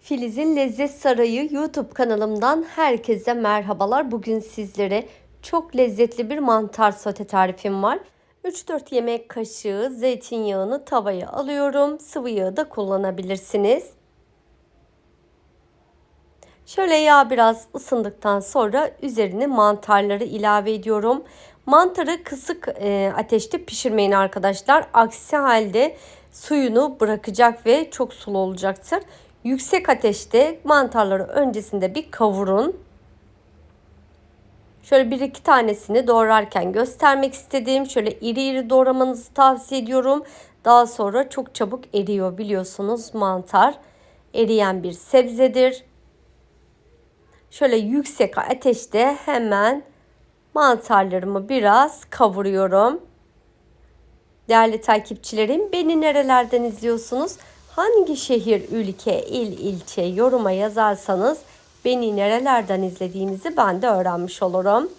Filiz'in Lezzet Sarayı YouTube kanalımdan herkese merhabalar. Bugün sizlere çok lezzetli bir mantar sote tarifim var. 3-4 yemek kaşığı zeytinyağını tavaya alıyorum. Sıvı yağı da kullanabilirsiniz. Şöyle yağ biraz ısındıktan sonra üzerine mantarları ilave ediyorum. Mantarı kısık e, ateşte pişirmeyin arkadaşlar. Aksi halde suyunu bırakacak ve çok sulu olacaktır. Yüksek ateşte mantarları öncesinde bir kavurun. Şöyle bir iki tanesini doğrarken göstermek istediğim şöyle iri iri doğramanızı tavsiye ediyorum. Daha sonra çok çabuk eriyor biliyorsunuz mantar. Eriyen bir sebzedir. Şöyle yüksek ateşte hemen mantarlarımı biraz kavuruyorum. Değerli takipçilerim beni nerelerden izliyorsunuz? Hangi şehir, ülke, il, ilçe yoruma yazarsanız beni nerelerden izlediğinizi ben de öğrenmiş olurum.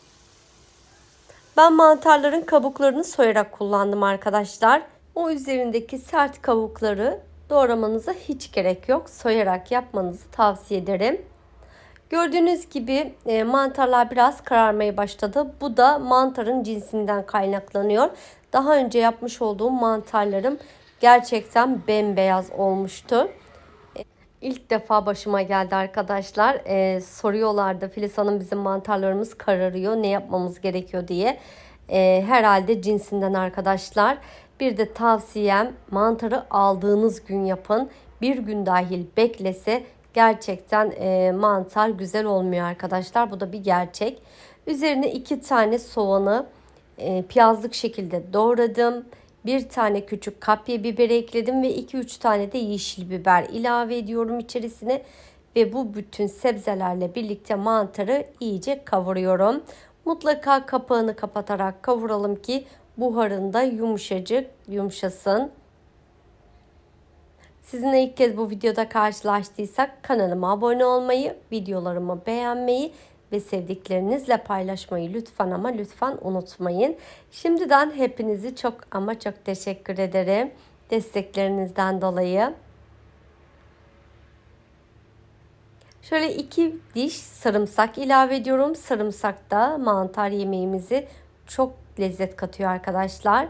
Ben mantarların kabuklarını soyarak kullandım arkadaşlar. O üzerindeki sert kabukları doğramanıza hiç gerek yok. Soyarak yapmanızı tavsiye ederim. Gördüğünüz gibi e, mantarlar biraz kararmaya başladı. Bu da mantarın cinsinden kaynaklanıyor. Daha önce yapmış olduğum mantarlarım gerçekten bembeyaz olmuştu. İlk defa başıma geldi arkadaşlar. Ee, soruyorlardı Filiz Hanım bizim mantarlarımız kararıyor ne yapmamız gerekiyor diye. Ee, herhalde cinsinden arkadaşlar. Bir de tavsiyem mantarı aldığınız gün yapın. Bir gün dahil beklese gerçekten e, mantar güzel olmuyor arkadaşlar. Bu da bir gerçek. Üzerine iki tane soğanı e, piyazlık şekilde doğradım. Bir tane küçük kapya biber ekledim ve 2-3 tane de yeşil biber ilave ediyorum içerisine. Ve bu bütün sebzelerle birlikte mantarı iyice kavuruyorum. Mutlaka kapağını kapatarak kavuralım ki buharında yumuşacık yumuşasın. Sizinle ilk kez bu videoda karşılaştıysak kanalıma abone olmayı, videolarımı beğenmeyi ve sevdiklerinizle paylaşmayı lütfen ama lütfen unutmayın. Şimdiden hepinizi çok ama çok teşekkür ederim desteklerinizden dolayı. Şöyle iki diş sarımsak ilave ediyorum. Sarımsak da mantar yemeğimizi çok lezzet katıyor arkadaşlar.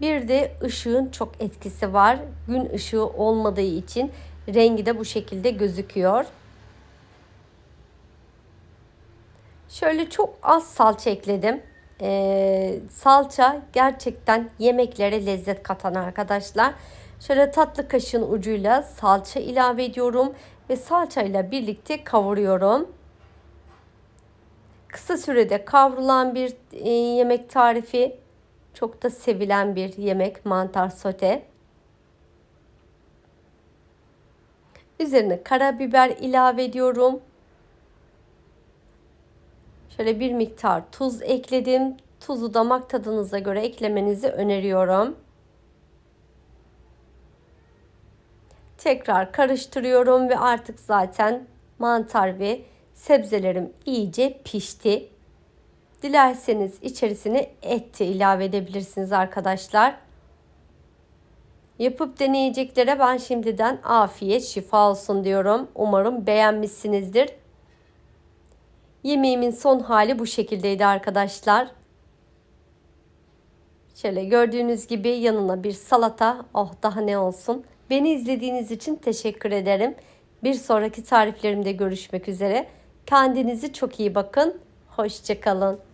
Bir de ışığın çok etkisi var. Gün ışığı olmadığı için rengi de bu şekilde gözüküyor. Şöyle çok az salça ekledim. Ee, salça gerçekten yemeklere lezzet katan arkadaşlar. Şöyle tatlı kaşığın ucuyla salça ilave ediyorum ve salça ile birlikte kavuruyorum. Kısa sürede kavrulan bir e, yemek tarifi. Çok da sevilen bir yemek mantar sote. Üzerine karabiber ilave ediyorum. Şöyle bir miktar tuz ekledim. Tuzu damak tadınıza göre eklemenizi öneriyorum. Tekrar karıştırıyorum ve artık zaten mantar ve sebzelerim iyice pişti. Dilerseniz içerisine et de ilave edebilirsiniz arkadaşlar. Yapıp deneyeceklere ben şimdiden afiyet şifa olsun diyorum. Umarım beğenmişsinizdir. Yemeğimin son hali bu şekildeydi arkadaşlar. Şöyle gördüğünüz gibi yanına bir salata. Oh daha ne olsun. Beni izlediğiniz için teşekkür ederim. Bir sonraki tariflerimde görüşmek üzere. Kendinize çok iyi bakın. Hoşçakalın.